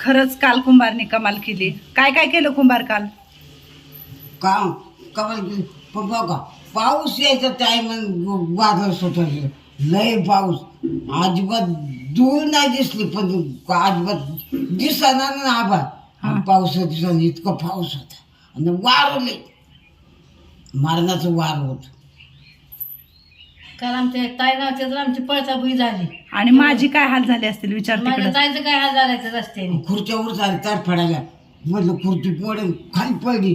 खरंच काल कुंभारने कमाल केली. काय काय केलं कुंभार काल? का कमाल बघा पाऊस यायचा टाइम वादळ सुटायचं लय पाऊस. अजिबात धूळ नाही दिसली पण अजिबात दिसना ना आभाळ आणि पाऊस दिसना इतकं पाऊस होता. आणि वार लय. मरणाचं वार होत. काल आमच्या ताई नावच्या तर आमची पळसापुरी झाली. आणि माझी काय हाल झाले असतील विचार माझ्या तिकडं ताईचं काय हाल झालायचं रस्त्याने. खुर्च्यावर झाली तार म्हटलं खुर्ची पडेल खाली पडली.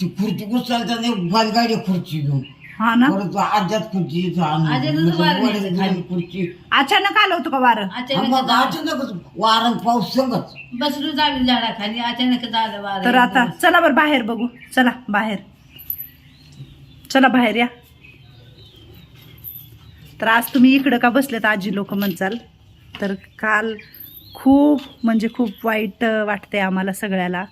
ती खुर्ची उचलताना एक बैलगाडी खुर्ची घेऊन. हा ना? परत आज्यात खुर्ची इथं आणून. आज्यातच म्हटलं वारली वडील खाली. खाली खुर्ची. अचानक आलं होतं का वारं? अचानक मग अचानकच वारण पाऊस बसलो झाली झाडाखाली अचानक झालं वारं. तर आता चला बरं बाहेर बघू. चला बाहेर. चला बाहेर या. तर आज तुम्ही इकडं का बसलेत? आजी लोक म्हणचाल. तर काल खूप म्हणजे खूप वाईट वाटते वाटतंय आम्हाला सगळ्याला.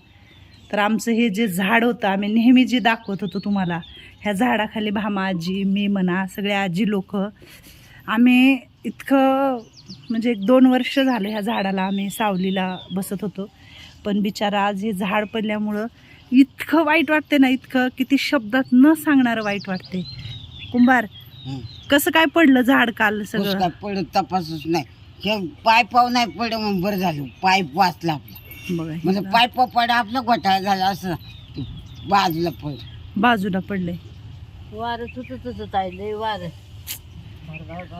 तर आमचं हे जे झाड होतं आम्ही नेहमी जे दाखवत होतो तुम्हाला ह्या झाडाखाली भामा आजी मी म्हणा सगळे आजी लोक आम्ही इतकं म्हणजे एक दोन वर्ष झालं ह्या झाडाला आम्ही सावलीला बसत होतो. पण बिचारा आज हे झाड पडल्यामुळं इतकं वाईट वाटते ना इतकं किती शब्दात न सांगणारं वाईट वाटते कुंभार कसं काय पडलं झाड काल कसं सगळं? काय पडलं तपासच नाही. हे पाय पाव नाही पडलं म्हणून बरं झालं. पाईप वाचला आपला. बघा म्हणजे पाय पाव पड आपलं घोटाळा झाला असं. बाजूला पडलं. बाजूला पडलंय. वारं तुझं तुझं ताई लय वारं.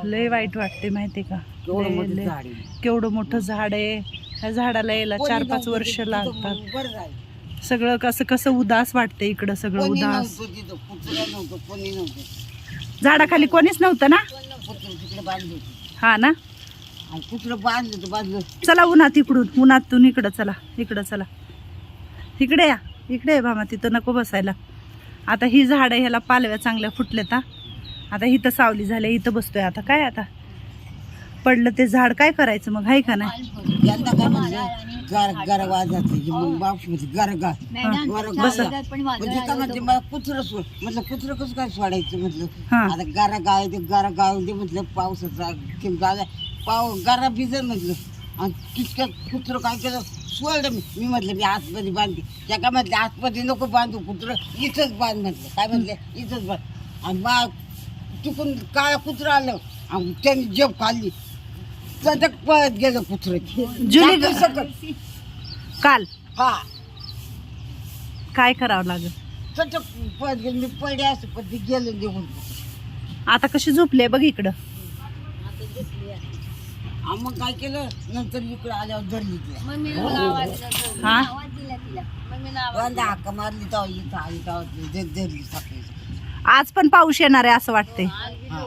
लय वाईट वाटते माहितीये का? केवढं लय- मोठं लय- झाड आहे. केवढं मोठं झाड आहे. ह्या झाडाला यायला कोणी चार पाच नव्हतं वर्ष तिथं लागतात. म्हणून बरं झालं. सगळं कसं कसं उदास वाटते इकडं सगळं कोणी उदास. नव्हतं तिथं कुत्रा नव्हतं कोणी नव्हतं. झाडाखाली कोणीच नव्हतं ना? हा ना? आणि बांधलं बांधलं चला उन्हात इकडून उन्हातून इकडं चला इकडं चला. इकडे या इकडे भामा तिथं नको बसायला. आता ही झाडं ह्याला पालव्या चांगल्या फुटल्यात आता इथं सावली झाल्या इथं बसतोय आता. काय आता? पडलं ते झाड काय करायचं? मग हाय का नाही? यंदा काय म्हणलं गार गार वाजत मग बाप म्हणते गार. गार बस. म्हणजे काय म्हणते मला कुत्र सोड म्हटलं कुत्र कसं काय सोडायचं म्हटलं? हा. आता गारा गाय ते गारा गाव दे म्हटलं पावसाचा थेंब झाला पाव गारा भिजल म्हटलं. आणि कुत्र काय केलं? सोडलं मी मी म्हटलं मी आतमध्ये बांधते त्या काय म्हटलं आतमध्ये नको बांधू कुत्र इथंच बांध म्हटलं. काय म्हटलं? इथंच बांध. आणि मग तिकून काळा कुत्र आलं. आणि त्यांनी जेब खाल्ली. चटक पळत गेलं कुत्र. जुली ग- काल? हा. काय करावं लागेल? चटक पळत गेलं मी असं पण ते गेलं निघून. आता कशी झोपले बघ इकडं. हा, मग काय केलं? नंतर इकडे आल्यावर धरली तिला. हा? हाका मारली तेव्हा इथं आली तेव्हा ती धरली सकाळी आज पण पाऊस येणार आहे असं वाटतंय. हा.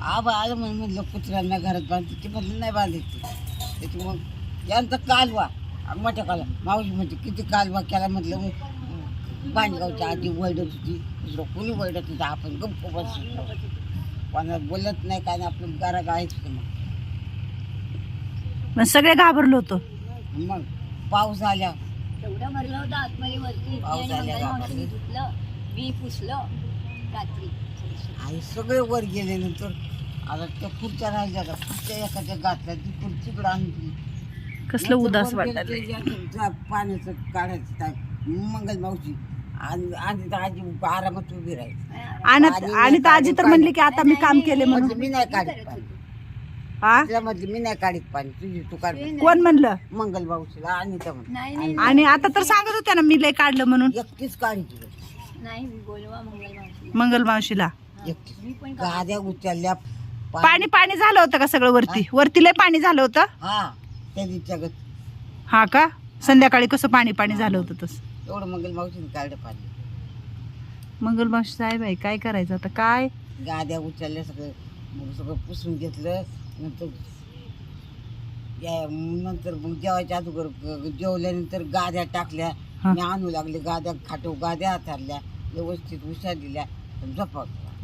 आबा आलं म्हणून म्हणलं कुत्र्यांना घरात बांधते. ते म्हणलं नाही बांधायचं. त्याची मग यांचा कालवा मोठ्या कालवा मावशी म्हणते किती कालवा केला? म्हटलं मग बांडगावच्या आधी वळडत होती दुसरं कोणी वळडत होतं? आपण गप्प बस कोणाला बोलत नाही काय नाही आपलं गारा गायचं मग. मग सगळे घाबरलो होतो. मग पाऊस आल्या एवढं भरलं होतं आतमध्ये वरती पाऊस आणि आल्या मी पुसलं रात्री. आणि सगळे वर गेले नंतर. आता त्या खुर्च्या राहिल्या का खुर्च्या एखाद्या घातल्या ती खुर्चीकडे आणली. कसलं उदास वाटत पाण्याचं काढायचं मंगल मावशी. आणि आणि तर आजी आरामात उभी राहायची आणि आणि तर आजी तर म्हणली की आता मी काम केले म्हणून. म्हटलं मी नाही काढत पाणी. हा? तिला म्हटलं मी नाही काढत पाणी. तुझी तू काढ. कोण म्हणलं? मंगल मावशीला आणि त्या म्हण. नाही नाही आणि आता तर सांगत होत्या ना मी लय काढलं म्हणून. एकटीच काढी नाही बोलवा मंगल मावशी मंगल मावशीला. गाद्या उचलल्या पा- पाणी पाणी झालं होतं का सगळं वरती? वरती लय पाणी झालं होतं? हा त्या दिवसागत हा का? संध्याकाळी कसं पाणी पाणी झालं होतं तसं? एवढं मंगल मावशीने काढलं पाणी. मंगल मावशी साहेब आहे काय करायचं आता? काय? गाद्या उचलल्या सगळं मग सगळं पुसून घेतलं नंतर या- नंतर मग जेवायच्या अगोदर जेवल्यानंतर गाद्या टाकल्या. हा. मी आणू लागले गाद्या खाटो गाद्या हातारल्या व्यवस्थित उशा दिल्या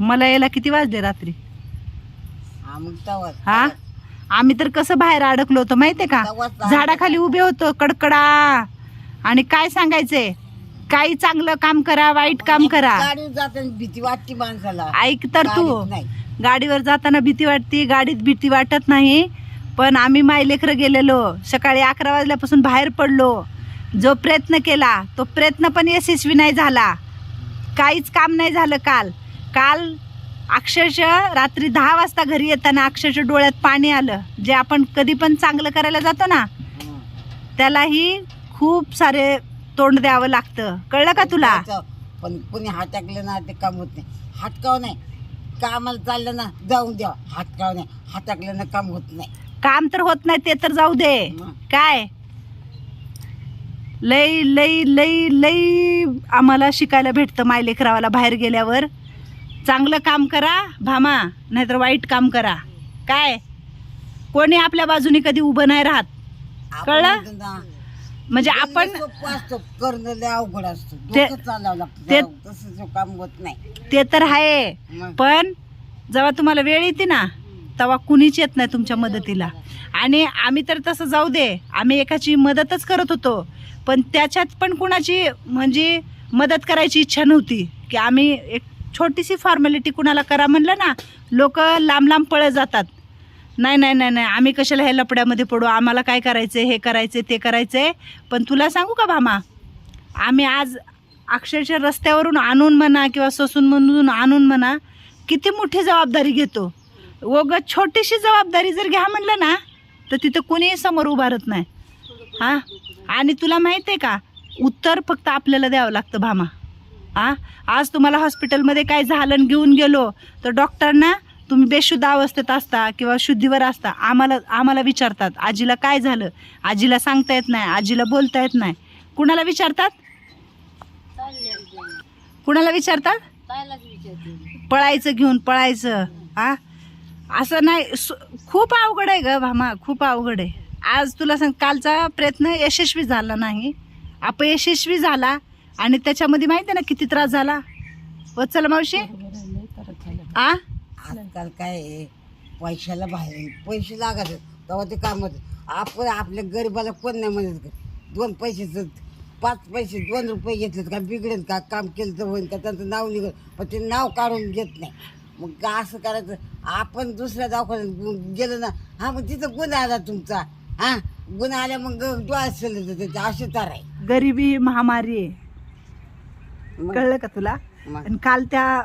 मला यायला किती वाजले रात्री? हा मग तवाच. हा? आम्ही तर कसं बाहेर अडकलो होतो माहितीये का? तवाच झाडाखाली उभे होतो कडकडा. आणि काय सांगायचंय? काही चांगलं काम करा वाईट काम करा. गाडी जाताना भीती वाटते माणसाला. ऐक तर तू. गाडीत नाही. गाडीवर जाताना भीती वाटते गाडीत भीती वाटत नाही. पण आम्ही मायलेकरं गेलेलो. सकाळी अकरा वाजल्यापासून बाहेर पडलो. जो प्रयत्न केला तो प्रयत्न पण यशस्वी नाही झाला. काहीच काम नाही झालं काल. काल अक्षरशः रात्री दहा वाजता घरी येताना अक्षरशः डोळ्यात पाणी आलं. जे आपण कधी पण चांगलं करायला जातो ना त्यालाही खूप सारे तोंड द्यावं लागतं. कळलं का तुला? पण कोणी हाटाकलं ना ते काम होत नाही. हाटकाव नाही. कामाला चाललं ना जाऊन द्या. हाटकाव नाही. हाटाकलं ना काम होत नाही. काम तर होत नाही ते तर जाऊ दे. काय? लई लई लई लई आम्हाला शिकायला भेटतं मायलेकरावाला बाहेर गेल्यावर. चांगलं काम करा भामा नाहीतर वाईट काम करा. काय? कोणी आपल्या बाजूने कधी उभं नाही राहत. कळलं? म्हणजे आपण अवघड असतं. ते- काम होत नाही. तर आहे पण जेव्हा तुम्हाला वेळ येते ना तेव्हा कुणीच येत नाही तुमच्या मदतीला. आणि आम्ही तर तसं जाऊ दे आम्ही एकाची मदतच करत होतो. पण त्याच्यात पण कुणाची म्हणजे मदत करायची इच्छा नव्हती. की आम्ही एक छोटीशी फॉर्मॅलिटी कुणाला करा म्हणलं ना लोक लांब लांब पळत जातात. नाही नाही नाही नाही आम्ही कशाला हे लपड्यामध्ये पडू? आम्हाला काय करायचं हे करायचं ते करायचं आहे पण तुला सांगू का भामा? आम्ही आज अक्षरशः रस्त्यावरून आणून म्हणा किंवा ससून म्हणून आणून म्हणा किती मोठी जबाबदारी घेतो. व ग छोटीशी जबाबदारी जर घ्या म्हणलं ना तर तिथं कोणीही समोर उभारत नाही. हां? आणि तुला माहीत आहे का? उत्तर फक्त आपल्याला द्यावं लागतं भामा. आ? आज तुम्हाला हॉस्पिटलमध्ये काय झालं घेऊन गेलो तर डॉक्टरना तुम्ही बेशुद्ध अवस्थेत असता किंवा शुद्धीवर असता आम्हाला आम्हाला विचारतात आजीला काय झालं? आजीला सांगता येत नाही आजीला बोलता येत नाही. कुणाला विचारतात? कुणाला विचारतात? पळायचं घेऊन पळायचं. आ? असं नाही खूप अवघड आहे ग भामा खूप अवघड आहे. आज तुला सांग कालचा प्रयत्न यशस्वी झाला नाही. अपयशस्वी झाला आणि त्याच्यामध्ये माहिती आहे ना किती त्रास झाला? वत्सल मावशी. आ? आजकाल काय आहे, पैशाला बाहेर पैसे लागत तेव्हा ते काम होतं. आपण आपल्या गरिबाला कोण नाही म्हणत का दोन पैशाचं पाच पैसे दोन रुपये घेतलेत का बिघडेल का काम केलं तर होईल का त्यांचं नाव निघत पण ते नाव काढून घेत नाही. मग का असं करायचं? आपण दुसऱ्या दवाखान्यात गेलो ना हा मग तिथं गुन्हा आला तुमचा. हा गुन्हा आल्या मग त्याचे असे तर आहे. गरिबी ही महामारी आहे. मग- कळलं का तुला? मग? आणि काल त्या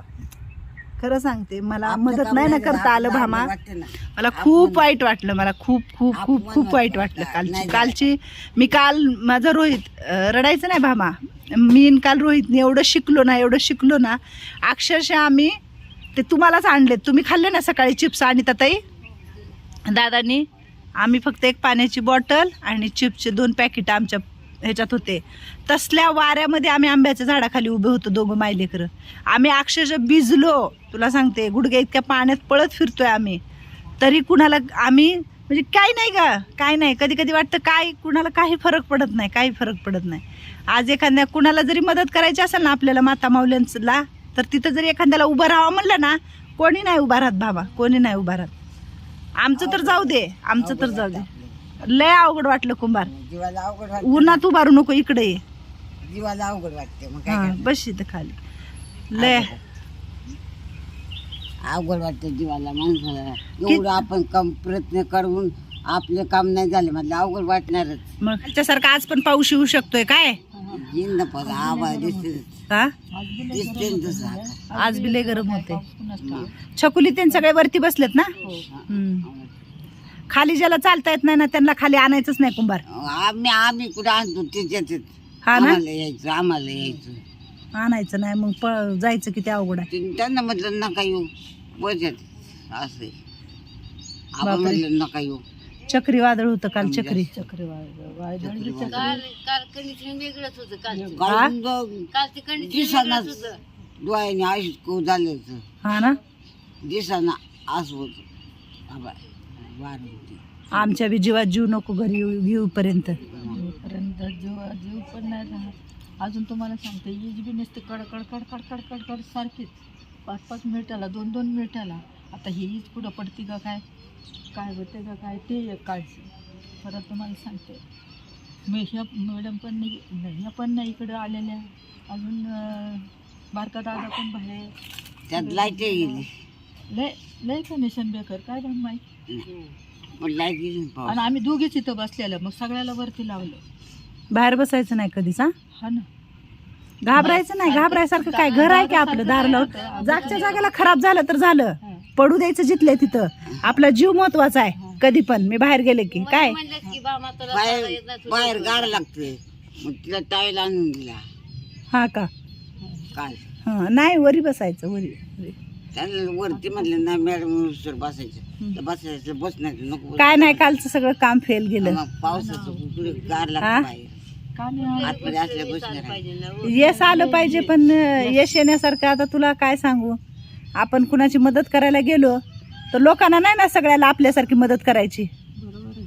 खरं सांगते मला आपलं मदत नाही ना करता आलं आपलं भामा. वाटते ना. मला खूप वाईट वाटलं मला खूप खूप खूप खूप वाईट वाटलं. कालची. कालची मी काल माझा रोहित अं, रडायचं नाही भामा. मी न काल रोहितने एवढं शिकलो ना एवढं शिकलो ना अक्षरशः आम्ही ते तुम्हालाच आणलेत. तुम्ही खाल्ले ना सकाळी चिप्स आणि ताई दादानी आम्ही फक्त एक पाण्याची बॉटल आणि चिप्सचे दोन पॅकेट आमच्या ह्याच्यात होते. तसल्या वाऱ्यामध्ये आम्ही आंब्याच्या झाडाखाली उभे होतो दोघं मायलेकरं. आम्ही अक्षरशः भिजलो. तुला सांगते गुडघ्या इतक्या पाण्यात पळत फिरतोय आम्ही. तरी कुणाला आम्ही म्हणजे काय नाही का काय नाही. कधी कधी वाटतं काय कुणाला काही फरक पडत नाही काही फरक पडत नाही. आज एखाद्या कुणाला जरी मदत करायची असेल ना आपल्याला माता माऊल्यांना तर तिथं जरी एखाद्याला उभं राहावं म्हणलं ना कोणी नाही उभा राहत बाबा कोणी नाही उभा राहत. आमचं तर जाऊ दे आमचं तर जाऊ दे. लय अवघड वाटलं कुंभार. जीवाला अवघड वाटते. उन्हात उभारू नको इकडे ये. जीवाला अवघड वाटते मग काय हा करणार? बस इथं खाली. लय. अवघड वाटतं जीवाला माणसाला. एवढं आपण कम प्रयत्न करून आपले काम नाही झाले म्हटलं अवघड वाटणारच. मग त्याच्यासारखं आज पण पाऊस येऊ शकतोय काय? ना पण आवाज दिसते हा? दिसते ना तसं आता. आज बी लय गरम होते. छकुली ते सगळे वरती बसलेत ना? हम्म. खाली ज्याला चालता येत नाही ना त्यांना खाली आणायचंच नाही कुंभार. आम्ही आम्ही कुठं आणतो? त्याच्यात हा ना? आम्हाला यायचं आम्हाला यायचं. आणायचं नाही मग प- जायचं किती अवघड आहे. ते- त्यांना म्हटलं नका येऊ बसत असं आपण बापरे. म्हटलं नका येऊ. चक्री वादळ होतं काल चक्री. काल काल कंडिशन वेगळंच होतं काल. कारण जो काल ते कंडिशन दिवसांनाच वेगळंच होतं. डोळ्याने आयुष्य झालं होतं हा ना? दिसाना असं होतं. आबा, वारं होती. आमच्या बी जीवात जीव नको घरी येऊ- येऊपर्यंत पर्यंत. जीव जीव पण नाही राहत. अजून तुम्हाला सांगते वीज बी नसते कडकड कडकड कडकड कड सारखीच. पाच पाच मिनिटाला दोन दोन मिनिटाला. आता ही वीज कुठं पडते का काय? काय होते का काय ते एक काळजी. परत तुम्हाला सांगते. मी ह्या मॅडम पण नाही ह्या पण नाही इकडं आलेल्या. अजून बारका दादा पण बाहेर. त्यात लाइट गेली लय लय कंडिशन बेकर. काय पण माहीत? लाइट गेली आणि आम्ही दोघीच इथं बसलेलं. मग सगळ्याला वरती लावलं. बाहेर बसायचं नाही कधीच हा? हा ना. घाबरायचं नाही. घाबरायसारखं काय घर आहे की आपलं? दार लावून. जागच्या जागेला खराब झालं तर झालं. पडू द्यायचं जिथले तिथं. आपला जीव महत्त्वाचा आहे. कधी पण. मी बाहेर गेले की. काय? म्हणलं की बाबा तुला सांगा बाहेर येत नाही तुझं बाहेर. गाड लागते. मग तिला टाईल आणून दिला. हा का? काल हा नाही वरी बसायचं वरी वरी. वरती म्हटलं नाही मॅडम सर बसायचं. तर बसायचं बस नाही नको बस. काय नाही कालचं सगळं काम फेल गेलं. मग पावसाचं कुठे गार हा? लागतं बाहेर. का नाही आतमध्ये असल्या. पाहिजे ना हो. यश आलं पाहिजे पण अं, यश येण्यासारखं आता तुला काय सांगू? आपण कुणाची मदत करायला गेलो तर लोकांना नाही ना सगळ्याला आपल्यासारखी मदत करायची? बरोबर आहे.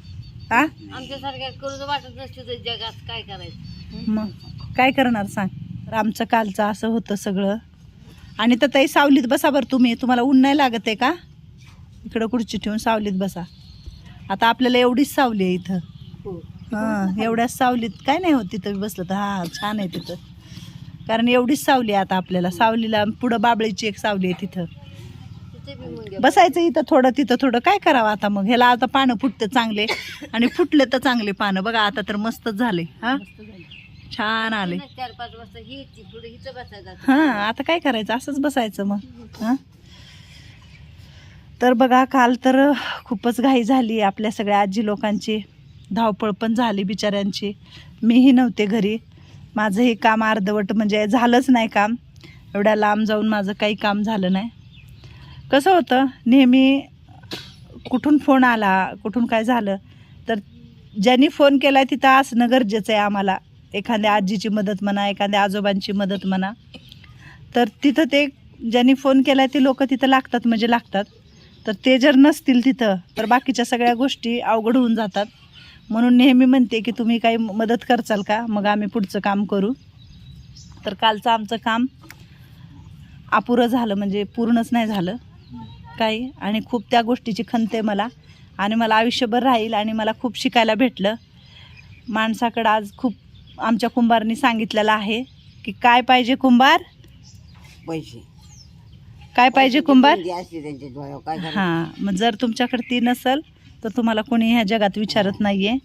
हा आमच्यासारख्या करू वाटत नसते तर जगात काय करायचं? मग काय करणार सांग? तर आमचं कालचं असं होतं सगळं. आणि तर ताई सावलीत बसा बरं तुम्ही. तुम्हाला ऊन नाही लागत आहे का? इकडं खुर्ची ठेवून सावलीत बसा. आता आपल्याला एवढीच सावली आहे इथं. हो. हां एवढ्याच सावलीत. काय नाही होत तिथं बसलं तर. हां छान आहे तिथं. कारण एवढीच सावली आता आपल्याला. सावलीला पुढं बाबळीची एक सावली आहे तिथं. बसायचं इथं थोडं तिथं थोडं. काय करावं आता मग? ह्याला आता पानं फुटते चांगले आणि फुटले तर चांगले पानं. बघा आता तर मस्तच झाले. हा? छान आले. चार पाच वाजता ही हां आता काय करायचं? असंच बसायचं मग. हां? तर बघा काल तर खूपच घाई झाली आपल्या सगळ्या आजी लोकांची. धावपळ पण झाली बिचाऱ्यांची. मीही नव्हते घरी. माझं हे काम अर्धवट म्हणजे झालंच नाही काम. एवढ्या लांब जाऊन माझं काही काम झालं नाही. कसं होतं नेहमी कुठून फोन आला कुठून काय झालं तर ज्यांनी फोन केला आहे तिथं असणं गरजेचं आहे आम्हाला. एखाद्या आजीची मदत म्हणा एखाद्या आजोबांची मदत म्हणा. तर तिथं ते ज्यांनी फोन केला आहे ते लोक तिथं लागतात म्हणजे लागतात. तर ते जर नसतील तिथं तर बाकीच्या सगळ्या गोष्टी अवघड होऊन जातात. म्हणून नेहमी म्हणते की तुम्ही काही मदत करचाल का? मग आम्ही पुढचं काम करू. तर कालचं आमचं काम अपुरं झालं म्हणजे पूर्णच नाही झालं काही. आणि खूप त्या गोष्टीची खंत आहे मला. आणि मला आयुष्यभर राहील आणि मला खूप शिकायला भेटलं. माणसाकडं आज खूप आमच्या कुंभारनी सांगितलेलं आहे की काय पाहिजे कुंभार? पैसे. काय पाहिजे कुंभार? हां मग जर तुमच्याकडे ती नसल तर तुम्हाला कोणी ह्या जगात विचारत नाही आहे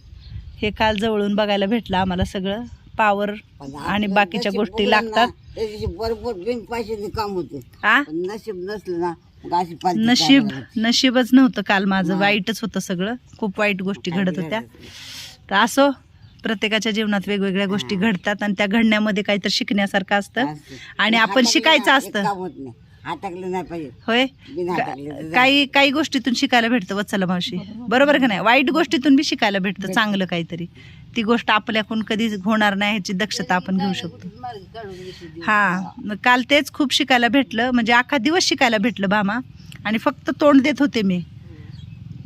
हे काल जवळून बघायला भेटलं आम्हाला सगळं. पावर आणि बाकीच्या गोष्टी लागतात. बरोबर काम होते. नशीब नसलं ना नशीब. नशीबच नव्हतं काल माझं. वाईटच होतं सगळं. खूप वाईट गोष्टी घडत होत्या. तर असो प्रत्येकाच्या जीवनात वेगवेगळ्या गोष्टी घडतात आणि त्या घडण्यामध्ये काहीतरी शिकण्यासारखं असतं. आणि आपण शिकायचं असतं. नाही हाताकलं नाही पाहिजे. होय? बिन हाताकलं तर काही काही गोष्टीतून शिकायला भेटतं वत्सला मावशी. बरोबर का नाही? वाईट गोष्टीतून बी शिकायला भेटतं चांगलं काहीतरी. ती गोष्ट आपल्याकडून कधीच होणार नाही ह्याची दक्षता आपण घेऊ शकतो. मार्ग काढून घेते देव. हा मग काल तेच खूप शिकायला भेटलं. म्हणजे अख्खा दिवस शिकायला भेटलं भामा. आणि फक्त तोंड देत होते मी.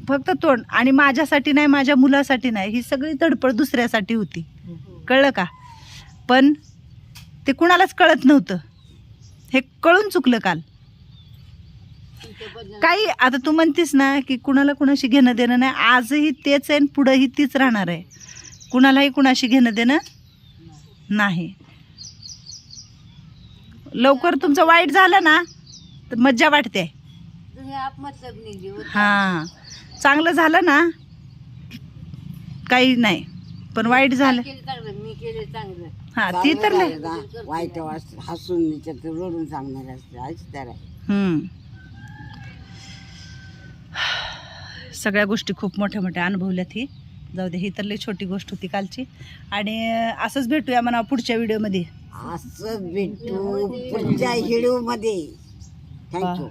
फक्त तोंड. आणि माझ्यासाठी नाही माझ्या मुलासाठी नाही. ही सगळी धडपड दुसऱ्यासाठी होती. कळलं का? पण ते कुणालाच कळत नव्हतं. हे कळून चुकलं काल. काही आता तू म्हणतीस ना की कुणाला कुणाशी घेणं देणं नाही आजही तेच आहे आणि पुढंही तीच राहणार आहे. कुणालाही कुणाशी घेणं देणं नाही. लवकर तुमचं वाईट झालं ना तर मज्जा वाटते. नाही हां. चांगलं झालं ना काही नाही पण वाईट झालं. केलं चांगलं? मी केले चांगलं. हां ती तर चांगलं लय. झालं ना, वाईट हसून रडून सांगणार असते. हम्म. सगळ्या गोष्टी खूप मोठ्या मोठ्या अनुभवल्यात ही. जाऊ दे ही तर लई छोटी गोष्ट होती कालची. आणि असंच भेटूया म्हणा पुढच्या व्हिडिओमध्ये असं भेटू पुढच्या हिडीओ मध्ये. थँक्यू